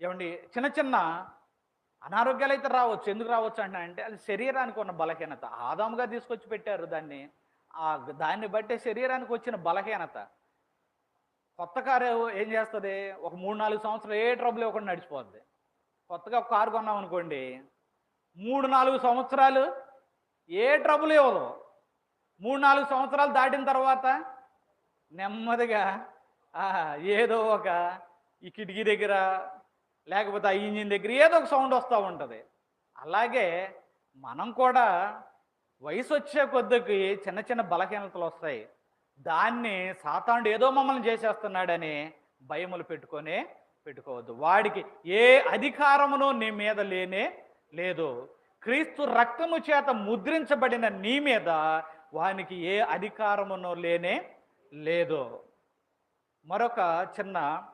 ఏమండి చిన్న చిన్న అనారోగ్యాలు అయితే రావచ్చు. ఎందుకు రావచ్చు అంటే అంటే అది శరీరానికి ఉన్న బలహీనత. ఆదాముగా తీసుకొచ్చి పెట్టారు దాన్ని. ఆ దాన్ని బట్టే శరీరానికి వచ్చిన బలహీనత. కొత్త కారు ఏం చేస్తుంది? ఒక మూడు నాలుగు సంవత్సరాలు ఏ ట్రబుల్ ఇవ్వకుండా నడిచిపోద్ది. కొత్తగా ఒక కారు కొన్నాం అనుకోండి మూడు నాలుగు సంవత్సరాలు ఏ ట్రబుల్ ఇవ్వదు మూడు నాలుగు సంవత్సరాలు దాటిన తర్వాత నెమ్మదిగా ఏదో ఒక ఈ కిటికీ దగ్గర లేకపోతే ఆ ఇంజిన్ దగ్గర ఏదో ఒక సౌండ్ వస్తూ ఉంటుంది. అలాగే మనం కూడా వయసు వచ్చే కొద్దికి చిన్న చిన్న బలహీనతలు వస్తాయి. దాన్ని సాతాండు ఏదో మమ్మల్ని చేసేస్తున్నాడని భయములు పెట్టుకొని పెట్టుకోవద్దు. వాడికి ఏ అధికారమును నీ మీద లేనే లేదు. క్రీస్తు రక్తము చేత ముద్రించబడిన నీ మీద వానికి ఏ అధికారమును లేనే లేదు. మరొక చిన్న